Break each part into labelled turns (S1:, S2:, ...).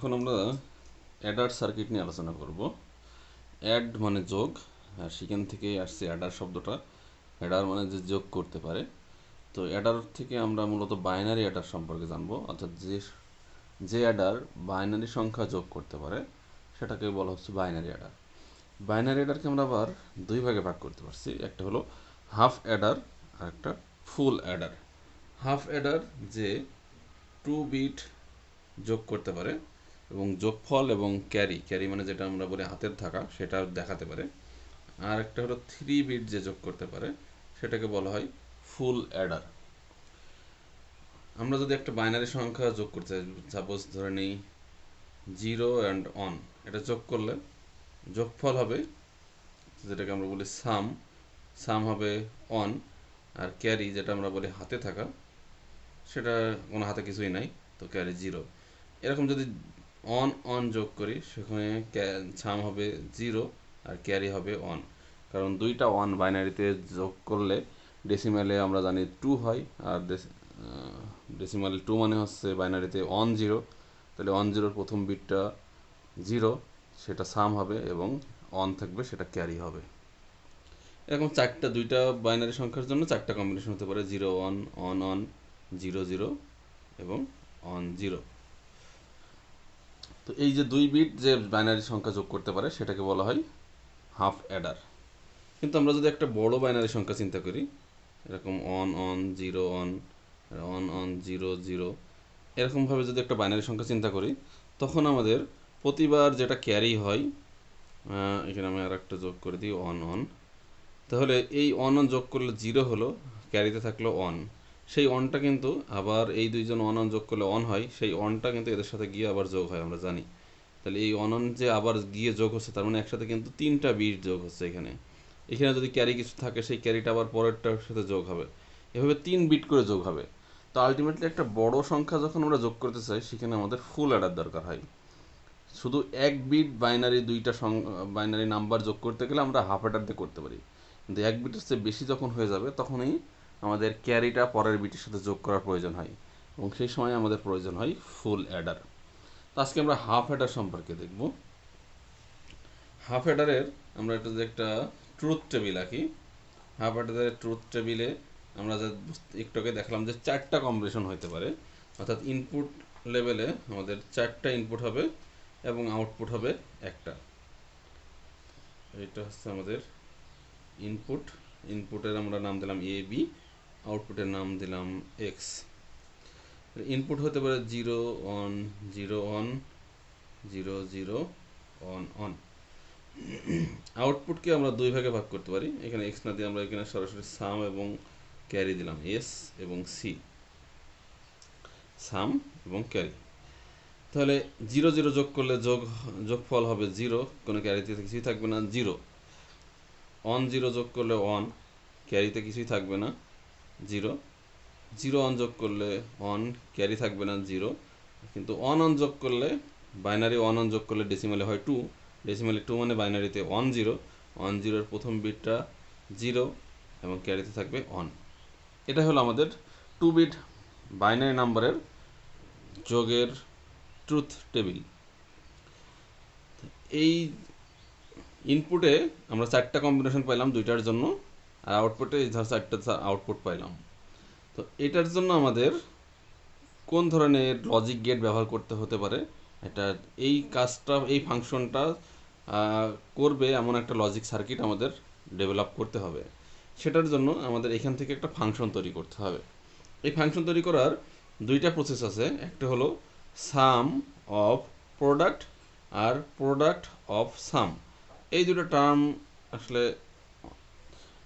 S1: এখন আমরা Eder circuit নিয়ে আলোচনা করব। অ্যাড মানে যোগ, আর সেখান থেকে আসছে অ্যাডার শব্দটা। অ্যাডার মানে যে যোগ করতে পারে। তো অ্যাডার থেকে আমরা মূলত বাইনারি অ্যাডার সম্পর্কে জানব, অর্থাৎ যে যে অ্যাডার বাইনারি সংখ্যা যোগ করতে পারে, সেটাকে বলা হচ্ছে বাইনারি অ্যাডার বাইনারি অ্যাডারকে আমরা আবার দুই ভাগে ভাগ করতে পারছি। একটা হলো হাফ অ্যাডার আর একটা ফুল অ্যাডার হাফ অ্যাডার যে টু বিট যোগ করতে পারে এবং যোগফল এবং ক্যারি ক্যারি মানে যেটা আমরা বলি হাতের থাকা সেটা দেখাতে পারে। আর একটা হলো থ্রি বিট যে যোগ করতে পারে, সেটাকে বলা হয় ফুল অ্যাডার। আমরা যদি একটা বাইনারি সংখ্যা যোগ করতে সাপোজ ধরে নিই জিরো অ্যান্ড অন এটা যোগ করলে যোগফল হবে, যেটাকে আমরা বলি সাম সাম হবে অন আর ক্যারি যেটা আমরা বলি হাতে থাকা, সেটা কোনো হাতে কিছুই নাই, তো ক্যারি জিরো এরকম যদি অন অন যোগ করি, সেখানে ছাম হবে জিরো আর ক্যারি হবে অন কারণ দুইটা ওয়ান বাইনারিতে যোগ করলে ডেসিমালে আমরা জানি টু হয়, আর ডেসিমাল টু মানে হচ্ছে বাইনারিতে অন জিরো তাহলে অন জিরোর প্রথম বিটটা জিরো সেটা সাম হবে এবং অন থাকবে, সেটা ক্যারি হবে। এরকম চারটা, দুইটা বাইনারি সংখ্যার জন্য চারটা কম্বিনেশন হতে পারে zero one one one zero zero এবং অন জিরো তো এই যে দুই বিট যে বাইনারি সংখ্যা যোগ করতে পারে, সেটাকে বলা হয় হাফ অ্যাডার। কিন্তু আমরা যদি একটা বড় বাইনারি সংখ্যা চিন্তা করি, এরকম one one zero one one one zero zero এরকমভাবে যদি একটা বাইনারি সংখ্যা চিন্তা করি, তখন আমাদের প্রতিবার যেটা ক্যারি হয় এখানে আমি আর একটা যোগ করে দিই অন অন তাহলে এই অন অন যোগ করলে জিরো হলো ক্যারিতে থাকল অন সেই অনটা কিন্তু আবার এই দুইজন অন অন যোগ করলে অন হয়, সেই অনটা কিন্তু এদের সাথে গিয়ে আবার যোগ হয়, আমরা জানি। তাহলে এই অন অন যে আবার গিয়ে যোগ হচ্ছে, তার মানে একসাথে কিন্তু তিনটা বিট যোগ হচ্ছে এখানে। এখানে যদি ক্যারি কিছু থাকে, সেই ক্যারিটা আবার পরেরটার সাথে যোগ হবে। এভাবে তিন বিট করে যোগ হবে। তো আলটিমেটলি একটা বড় সংখ্যা যখন আমরা যোগ করতে চাই, সেখানে আমাদের ফুল অ্যাডার দরকার হয়। শুধু এক বিট বাইনারি দুইটা বাইনারি নাম্বার যোগ করতে গেলে আমরা হাফ অ্যাডার দিয়ে করতে পারি। কিন্তু এক বিটের চেয়ে বেশি যখন হয়ে যাবে, তখনই আমাদের ক্যারিটা পরের বিটের সাথে যোগ করার প্রয়োজন হয় এবং সেই সময় আমাদের প্রয়োজন হয় ফুল অ্যাডার। তো আজকে আমরা হাফ অ্যাডার সম্পর্কে দেখব। হাফ অ্যাডারের আমরা এটা যে একটা ট্রুথ টেবিল আঁকি। হাফ অ্যাডারের ট্রুথ টেবিলে আমরা যে একটুকে দেখলাম যে চারটা কম্বিনেশন হতে পারে। অর্থাৎ ইনপুট লেভেলে আমাদের চারটা ইনপুট হবে এবং আউটপুট হবে একটা। এটা হচ্ছে আমাদের ইনপুট। ইনপুটের আমরা নাম দিলাম এ, বি। আউটপুটের নাম দিলাম এক্স ইনপুট হতে পারে zero one zero one zero zero one one আউটপুটকে আমরা দুই ভাগে ভাগ করতে পারি। এখানে এক্স না দিয়ে আমরা এখানে সরাসরি সাম এবং ক্যারি দিলাম। এস এবং সি সাম এবং ক্যারি তাহলে জিরো জিরো যোগ করলে যোগ, যোগফল হবে জিরো কোনো ক্যারিতে কিছুই থাকবে না জিরো অন জিরো যোগ করলে অন ক্যারিতে কিছুই থাকবে না। জিরো। জিরো অন যোগ করলে অন ক্যারি থাকবে না জিরো। কিন্তু অন অন যোগ করলে বাইনারি অন অন যোগ করলে ডেসিমালে হয় টু ডেসিমালে টু মানে বাইনারিতে অন জিরো অন জিরোর প্রথম বিটটা জিরো এবং ক্যারিতে থাকবে অন এটা হলো আমাদের টু বিট বাইনারি নাম্বারের যোগের ট্রুথ টেবিল এই ইনপুটে আমরা চারটা কম্বিনেশন পাইলাম দুইটার জন্য। আর আউটপুটে এই ধর চারটা আউটপুট পাইলাম। তো এটার জন্য আমাদের কোন ধরনের লজিক গেট ব্যবহার করতে হতে পারে? এটা এই কাজটা, এই ফাংশনটা করবে এমন একটা লজিক সার্কিট আমাদের ডেভেলপ করতে হবে। সেটার জন্য আমাদের এখান থেকে একটা ফাংশন তৈরি করতে হবে। এই ফাংশন তৈরি করার দুইটা প্রসেস আছে। একটা হলো সাম অফ প্রোডাক্ট আর প্রোডাক্ট অফ সাম এই দুটো টার্ম আসলে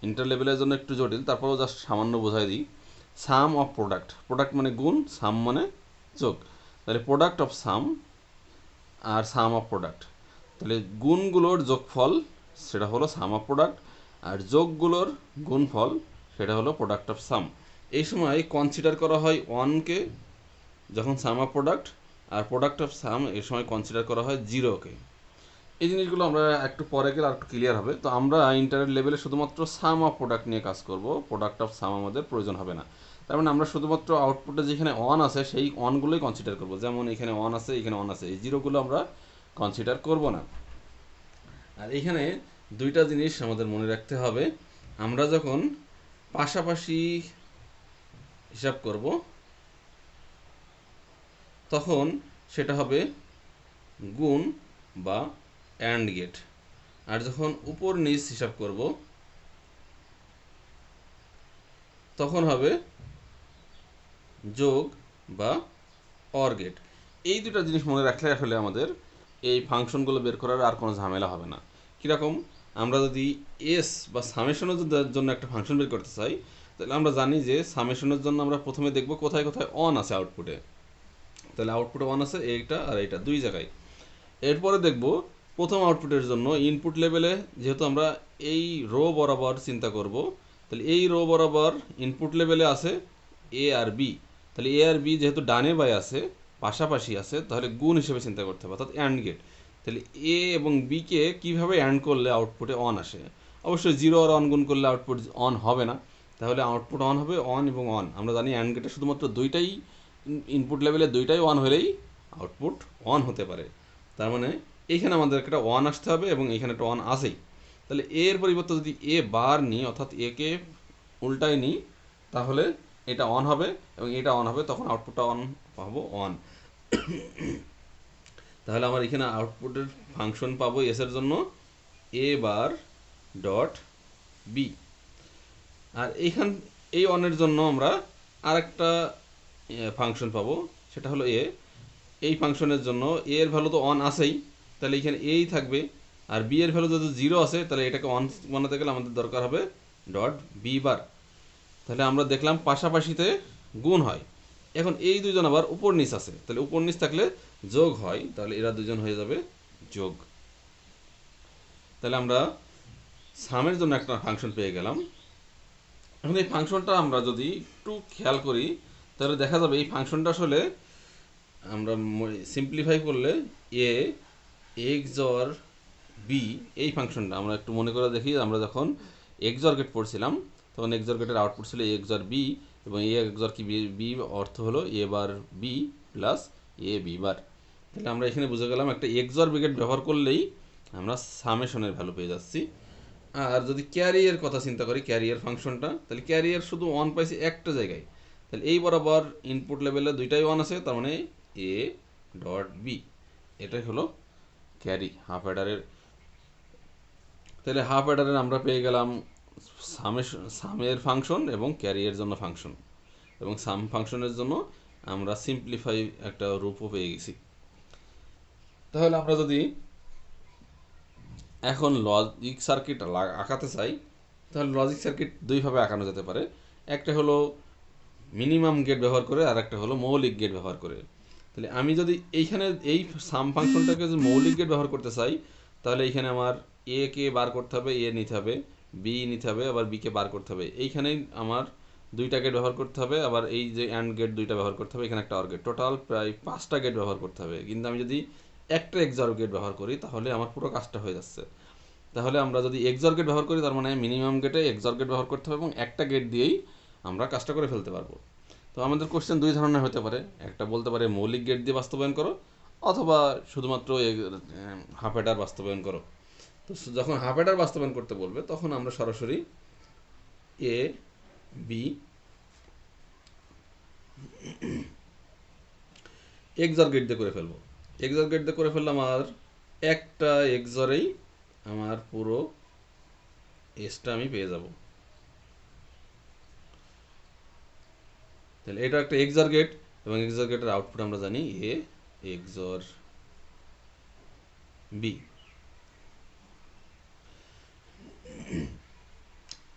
S1: ইন্টার লেভেলের জন্য একটু জটিল, তারপরেও জাস্ট সামান্য বোঝাই দিই। সাম অফ প্রোডাক্ট প্রোডাক্ট মানে গুণ সাম মানে যোগ। তাহলে প্রোডাক্ট অফ সাম আর সাম অফ প্রোডাক্ট তাহলে গুণগুলোর যোগফল সেটা হলো সাম অফ প্রোডাক্ট আর যোগগুলোর গুণফল সেটা হলো প্রোডাক্ট অফ সাম এই সময় কনসিডার করা হয় ওয়ানকে যখন সাম অফ প্রোডাক্ট আর প্রোডাক্ট অফ সাম এই সময় কনসিডার করা হয় জিরোকে এই জিনিসগুলো আমরা একটু পরে গেলে আর একটু ক্লিয়ার হবে। তো আমরা ইন্টারনেট লেভেলে শুধুমাত্র সাম অফ প্রোডাক্ট নিয়ে কাজ করব। প্রোডাক্ট অফ সাম আমাদের প্রয়োজন হবে না। তার মানে আমরা শুধুমাত্র আউটপুটে যেখানে অন আছে, সেই অনগুলোই কনসিডার করব। যেমন এখানে অন আছে, এখানে অন আছে। এই জিরোগুলো আমরা কনসিডার করব না। আর এখানে দুইটা জিনিস আমাদের মনে রাখতে হবে। আমরা যখন পাশাপাশি হিসাব করব, তখন সেটা হবে গুণ বা অ্যান্ড গেট আর যখন উপর নিচ হিসাব করব, তখন হবে যোগ বা অর গেট এই দুটো জিনিস মনে রাখলে আসলে আমাদের এই ফাংশনগুলো বের করার আর কোনো ঝামেলা হবে না। কীরকম? আমরা যদি এস বা সামেশনের জন্য একটা ফাংশন বের করতে চাই, তাহলে আমরা জানি যে সামেশনের জন্য আমরা প্রথমে দেখব কোথায় কোথায় অন আছে আউটপুটে তাহলে আউটপুটে অন আছে, এইটা আর এইটা দুই জায়গায়। এরপরে দেখব প্রথম আউটপুটের জন্য ইনপুট লেভেলে যেহেতু আমরা এই রো বরাবর চিন্তা করব, তাহলে এই রো বরাবর ইনপুট লেভেলে আছে এ আর বি তাহলে এ আর বি যেহেতু ডানে বাই আছে, পাশাপাশি আছে, তাহলে গুণ হিসেবে চিন্তা করতে হবে, অর্থাৎ অ্যান্ড গেট তাহলে এ এবং বিকে কীভাবে অ্যান্ড করলে আউটপুটে অন আসে? অবশ্যই জিরো আর অন গুণ করলে আউটপুট অন হবে না। তাহলে আউটপুট অন হবে অন এবং অন আমরা জানি অ্যান্ড গেটে শুধুমাত্র দুইটাই ইনপুট লেভেলে দুইটাই অন হলেই আউটপুট অন হতে পারে। তার মানে এইখানে আমাদের একটা ওয়ান আসতে হবে এবং এখানে একটা ওয়ান আসেই তাহলে এর পরিবর্তে যদি এ বার নিই, অর্থাৎ একে উল্টায় নিই, তাহলে এটা অন হবে এবং এটা অন হবে, তখন আউটপুটটা অন পাবো অন তাহলে আমার এখানে আউটপুটের ফাংশন পাবো এসের জন্য এ বার ডট বি আর এইখান, এই অনের জন্য আমরা আরেকটা ফাংশন পাবো, সেটা হলো এ এই ফাংশনের জন্য এর ভ্যালু তো অন আসেই তাহলে এখানে এই থাকবে। আর বি এর ভ্যালু যদি জিরো আসে, তাহলে এটাকে অন বানাতে গেলে আমাদের দরকার হবে ডট বি বার তাহলে আমরা দেখলাম পাশাপাশিতে গুণ হয়। এখন এই দুজন আবার উপর নিচ আছে। তাহলে উপর নিচ থাকলে যোগ হয়, তাহলে এরা দুজন হয়ে যাবে যোগ। তাহলে আমরা সামের জন্য একটা ফাংশন পেয়ে গেলাম। এখন এই ফাংশনটা আমরা যদি একটু খেয়াল করি, তাহলে দেখা যাবে এই ফাংশনটা আসলে আমরা সিম্পলিফাই করলে এ এক্স বি এই ফাংশনটা আমরা একটু মনে করে দেখি, আমরা যখন এক্সর গেট পড়ছিলাম, তখন এক্সর গেটের আউটপুট ছিল এক্স অর বি এবং এ এক্সর কি বি অর্থ হলো A bar B plus A B bar. তাহলে আমরা এখানে বুঝে গেলাম, একটা এক্সর বিগেট ব্যবহার করলেই আমরা সামেশনের ভ্যালু পেয়ে যাচ্ছি। আর যদি ক্যারিয়ার কথা চিন্তা করি ক্যারিয়ার ফাংশনটা, তাহলে ক্যারিয়ার শুধু ওয়ান পাইছি একটা জায়গায়। তাহলে এই বরাবর ইনপুট লেভেলে দুইটাই ওয়ান আছে, তার মানে এ ডট বি এটাই হলো ক্যারি হাফ অ্যাডারের তাহলে হাফ অ্যাডারের আমরা পেয়ে গেলাম সামের সামের ফাংশন এবং ক্যারিয়ের জন্য ফাংশন। এবং সাম ফাংশনের জন্য আমরা সিম্পলিফাই একটা রূপও পেয়ে গেছি। তাহলে আমরা যদি এখন লজিক সার্কিট আঁকাতে চাই, তাহলে লজিক সার্কিট দুইভাবে আঁকানো যেতে পারে। একটা হলো মিনিমাম গেট ব্যবহার করে আর একটা হলো মৌলিক গেট ব্যবহার করে। তাহলে আমি যদি এইখানে এই সাম ফাংশনটাকে যদি মৌলিক গেট ব্যবহার করতে চাই, তাহলে এইখানে আমার এ কে বার করতে হবে এ নিতে হবে বি নিতে হবে, আবার বিকে বার করতে হবে। এইখানেই আমার দুইটা গেট ব্যবহার করতে হবে, আবার এই যে অ্যান্ড গেট দুইটা ব্যবহার করতে হবে, এখানে একটা অর গেট টোটাল প্রায় পাঁচটা গেট ব্যবহার করতে হবে। কিন্তু আমি যদি একটা এক্সর গেট ব্যবহার করি, তাহলে আমার পুরো কাজটা হয়ে যাচ্ছে। তাহলে আমরা যদি এক্সর গেট ব্যবহার করি, তার মানে মিনিমাম গেটে এক্সর গেট ব্যবহার করতে হবে এবং একটা গেট দিয়েই আমরা কাজটা করে ফেলতে পারব। তো আমাদের কোশ্চেন দুই ধরনের হতে পারে। একটা বলতে পারে মৌলিক গেট দিয়ে বাস্তবায়ন করো, অথবা শুধুমাত্র হাফ এটার বাস্তবায়ন করো। তো যখন হাফ এটার বাস্তবায়ন করতে বলবে, তখন আমরা সরাসরি এ বি এক্সর গেট দিয়ে করে ফেলব। এক্সর গেট দিয়ে করে ফেললাম আর একটা এক্সরেই আমার পুরো এসটা আমি পেয়ে যাব। তাহলে এটা একটা এক্সর গেট এবং এক্সর গেটের আউটপুট আমরা জানি এ এক্সর বি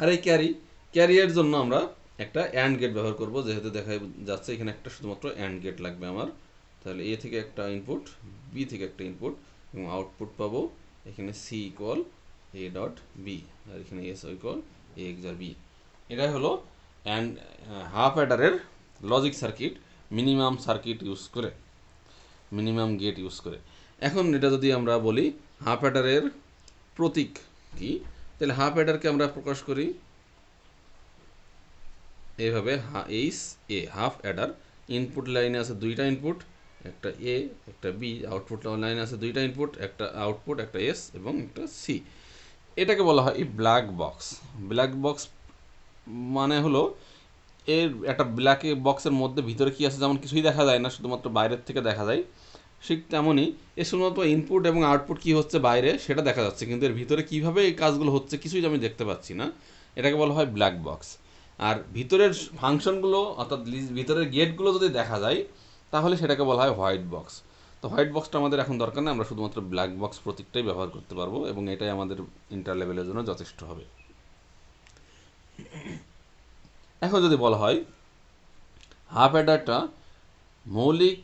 S1: আর এই ক্যারি ক্যারিয়ার জন্য আমরা একটা অ্যান্ড গেট ব্যবহার করব, যেহেতু দেখা যাচ্ছে এখানে একটা শুধুমাত্র অ্যান্ড গেট লাগবে আমার। তাহলে এ থেকে একটা ইনপুট বি থেকে একটা ইনপুট এবং আউটপুট পাবো এখানে C equal A dot B আর এখানে S equal A XOR B এটাই হলো and half অ্যাডারের logic circuit minimum circuit use করে মিনিমাম গেট ইউজ করে। এখন এটা যদি আমরা বলি হাফ অ্যাডারের প্রতীক কি, তাহলে হাফ অ্যাডারকে আমরা প্রকাশ করি এইভাবে H, A half adder input লাইনে আছে দুইটা ইনপুট একটা এ একটা বি আউটপুট লাইনে আছে দুইটা ইনপুট একটা আউটপুট একটা এস এবং একটা সি এটাকে বলা হয় ব্ল্যাক বক্স ব্ল্যাক বক্স মানে হলো এর একটা ব্ল্যাক বক্সের মধ্যে ভিতরে কি আছে যেমন কিছুই দেখা যায় না, শুধুমাত্র বাইরের থেকে দেখা যায়। ঠিক তেমনই এর শুধুমাত্র ইনপুট এবং আউটপুট কি হচ্ছে বাইরে সেটা দেখা যাচ্ছে, কিন্তু এর ভিতরে কীভাবে এই কাজগুলো হচ্ছে কিছুই আমি দেখতে পাচ্ছি না। এটাকে বলা হয় ব্ল্যাক বক্স আর ভিতরের ফাংশনগুলো অর্থাৎ ভিতরের গেটগুলো যদি দেখা যায়, তাহলে সেটাকে বলা হয় হোয়াইট বক্স তো হোয়াইট বক্সটা আমাদের এখন দরকার নেই, আমরা শুধুমাত্র ব্ল্যাক বক্স প্রতীকটাই ব্যবহার করতে পারব এবং এটাই আমাদের ইন্টার লেভেলের জন্য যথেষ্ট হবে। এখন যদি বলা হয় হাফ অ্যাডারটা মৌলিক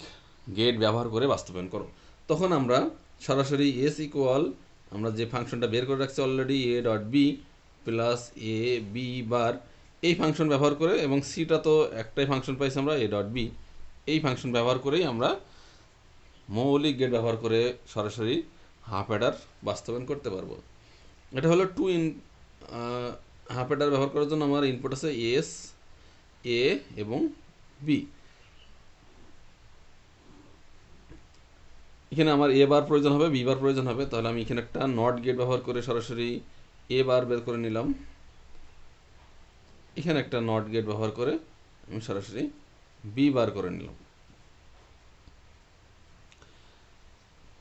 S1: গেট ব্যবহার করে বাস্তবায়ন করো। তখন আমরা সরাসরি এস ইকুয়াল আমরা যে ফাংশনটা বের করে রাখছি already A dot B plus A B bar এই ফাংশন ব্যবহার করে এবং সিটা তো একটাই ফাংশন পাইছি আমরা এ ডট বি এই ফাংশন ব্যবহার করেই আমরা মৌলিক গেট ব্যবহার করে সরাসরি হাফ অ্যাডার বাস্তবায়ন করতে পারব। এটা হলো টু ইন হাফ অ্যাডার ব্যবহার করার জন্য আমার ইনপুট আছে এস এ এবং বি এখানে আমার এ বার প্রয়োজন হবে বি বার প্রয়োজন হবে, তাহলে আমি এখানে একটা নট গেট ব্যবহার করে সরাসরি এ বার বের করে নিলাম। এখানে একটা নট গেট ব্যবহার করে আমি সরাসরি বি বার করে নিলাম।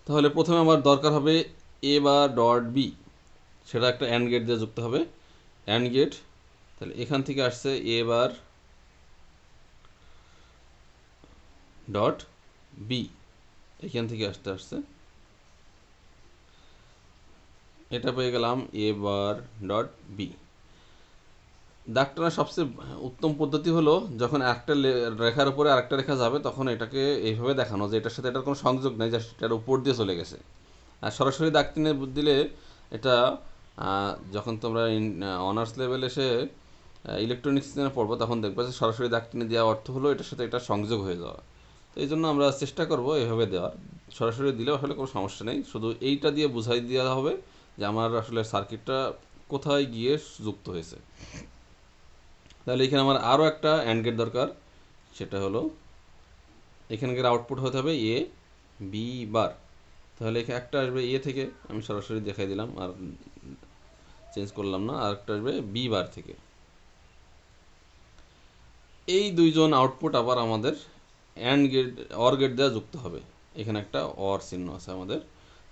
S1: তাহলে প্রথমে আমার দরকার হবে এ বা ডট বি সেটা একটা অ্যান্ড গেট দিয়ে যুক্ত হবে। অ্যান্ড গেট তাহলে এখান থেকে আসছে এ বার ডট বি এখান থেকে আসতে আসছে। এটা পেয়ে গেলাম এ বার ডট বি দাগটানা সবচেয়ে উত্তম পদ্ধতি হলো, যখন একটা রেখার উপরে আরেকটা রেখা যাবে, তখন এটাকে এইভাবে দেখানো যে এটার সাথে এটার কোনো সংযোগ নেই, জাস্ট এটার উপর দিয়ে চলে গেছে। আর সরাসরি দাগ টেনে দিলে এটা যখন তোমরা অনার্স লেভেল এসে ইলেকট্রনিক্স নিয়ে পড়ব, তখন দেখবে যে সরাসরি দাগ টেনে দেওয়া অর্থ হলো এটার সাথে এটা সংযোগ হয়ে যাওয়া। তো এই জন্য আমরা চেষ্টা করব এভাবে দেওয়ার। সরাসরি দিলেও আসলে কোনো সমস্যা নেই। শুধু এইটা দিয়ে বুঝাই দেওয়া হবে যে আমার আসলে সার্কিটটা কোথায় গিয়ে যুক্ত হয়েছে। তাহলে এখানে আমার আরও একটা অ্যান্ড গেট দরকার। সেটা হলো, এখানকার আউটপুট হতে হবে এ বি বার তাহলে একটা আসবে এ থেকে, আমি সরাসরি দেখাই দিলাম, আর চেঞ্জ করলাম না, আর একটা আসবে বি বার থেকে। এই দুইজন আউটপুট আবার আমাদের অ্যান্ড গেট অর গেট দেওয়া যুক্ত হবে। এখানে একটা অর চিহ্ন আছে আমাদের।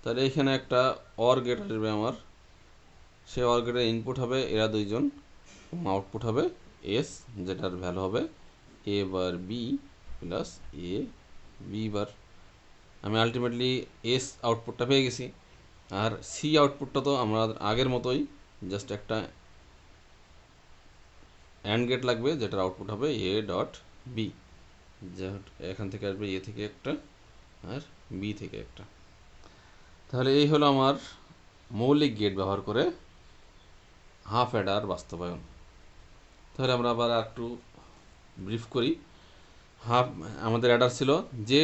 S1: তাহলে এখানে একটা অর গেট আসবে আমার। সে অর গেটের ইনপুট হবে এরা দুইজন আউটপুট হবে এস যেটার ভ্যালু হবে A bar B plus A B bar আমি আলটিমেটলি এস আউটপুটটা পেয়ে গেছি। আর সি আউটপুটটা তো আমরা আগের মতোই জাস্ট একটা অ্যান্ড গেট লাগবে, যেটার আউটপুট হবে এ ডট বি এখান থেকে আসবে এ থেকে একটা, আর বি থেকে একটা। তাহলে এই হলো আমার মৌলিক গেট ব্যবহার করে হাফ অ্যাডার বাস্তবায়ন। তাহলে আমরা আবার একটু ব্রিফ করি। হাফ আমাদের অ্যাডার ছিল যে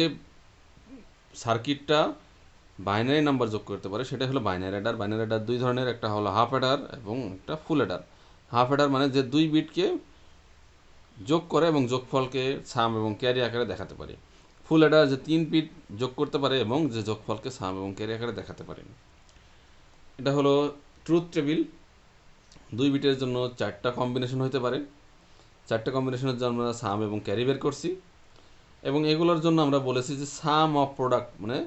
S1: সার্কিটটা বাইনারি নাম্বার যোগ করতে পারে সেটা হলো বাইনারি অ্যাডার। বাইনারি অ্যাডার দুই ধরনের, একটা হলো হাফ অ্যাডার এবং একটা ফুল অ্যাডার। হাফ অ্যাডার মানে যে দুই বিটকে যোগ করে এবং যোগফলকে সাম এবং ক্যারি আকারে দেখাতে পারে। ফুল অ্যাডার যে তিন বিট যোগ করতে পারে এবং যে যোগফলকে সাম এবং ক্যারি আকারে দেখাতে পারে। এটা হলো ট্রুথ টেবিল। দুই বিটের জন্য চারটা কম্বিনেশন হতে পারে। চারটা কম্বিনেশনের জন্য আমরা সাম এবং ক্যারি বের করছি। এবং এগুলোর জন্য আমরা বলেছি যে সাম অফ প্রোডাক্ট মানে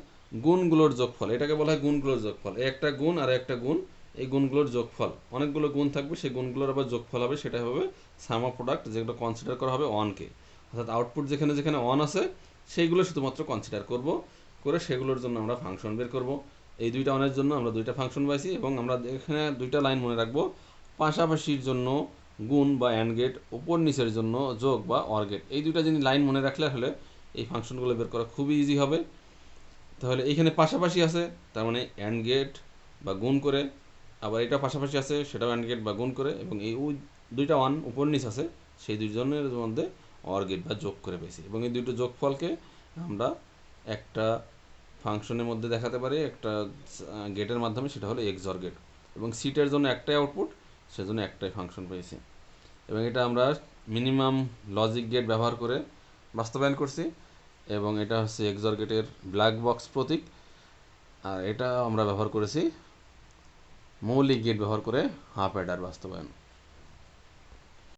S1: গুণগুলোর যোগফল। এটাকে বলা হয় গুণগুলোর যোগফল। একটা গুণ আর একটা গুণ, এই গুণগুলোর যোগফল। অনেকগুলো গুণ থাকবে, সেই গুণগুলোর আবার যোগফল হবে, সেটা হবে সাম অফ প্রোডাক্ট যেগুলো কনসিডার করা হবে অনকে অর্থাৎ আউটপুট যেখানে যেখানে অন আছে, সেইগুলো শুধুমাত্র কনসিডার করব, করে সেগুলোর জন্য আমরা ফাংশন বের করব। এই দুইটা অনের জন্য আমরা দুইটা ফাংশন পাইছি এবং আমরা এখানে দুইটা লাইন মনে রাখব। পাশাপাশির জন্য গুণ বা অ্যান্ড গেট, উপর নিচের জন্য যোগ বা অর গেট। এই দুইটা জিনিস লাইন মনে রাখলে হলে এই ফাংশনগুলো বের করা খুবই ইজি হবে। তাহলে এইখানে পাশাপাশি আছে, তার মানে অ্যান্ড গেট বা গুণ করে, আবার এটা পাশাপাশি আছে, সেটাও অ্যান্ড গেট বা গুণ করে, এবং এই দুইটা ওয়ান উপর নিচ আছে, সেই দুইজনের মধ্যে অর গেট বা যোগ করে পেয়েছি। এবং এই দুটো যোগফলকে আমরা একটা ফাংশনের মধ্যে দেখাতে পারি, একটা গেটের মাধ্যমে, সেটা হলো এক্স অর গেট। এবং সিটের জন্য একটাই আউটপুট সেজন্য একটাই ফাংশন পেয়েছি। এবং এটা আমরা মিনিমাম লজিক গেট ব্যবহার করে বাস্তবায়ন করছি এবং এটা হচ্ছে এক্সর গেটের ব্ল্যাক বক্স প্রতীক। আর এটা আমরা ব্যবহার করেছি মৌলিক গেট ব্যবহার করে হাফ অ্যাডার বাস্তবায়ন।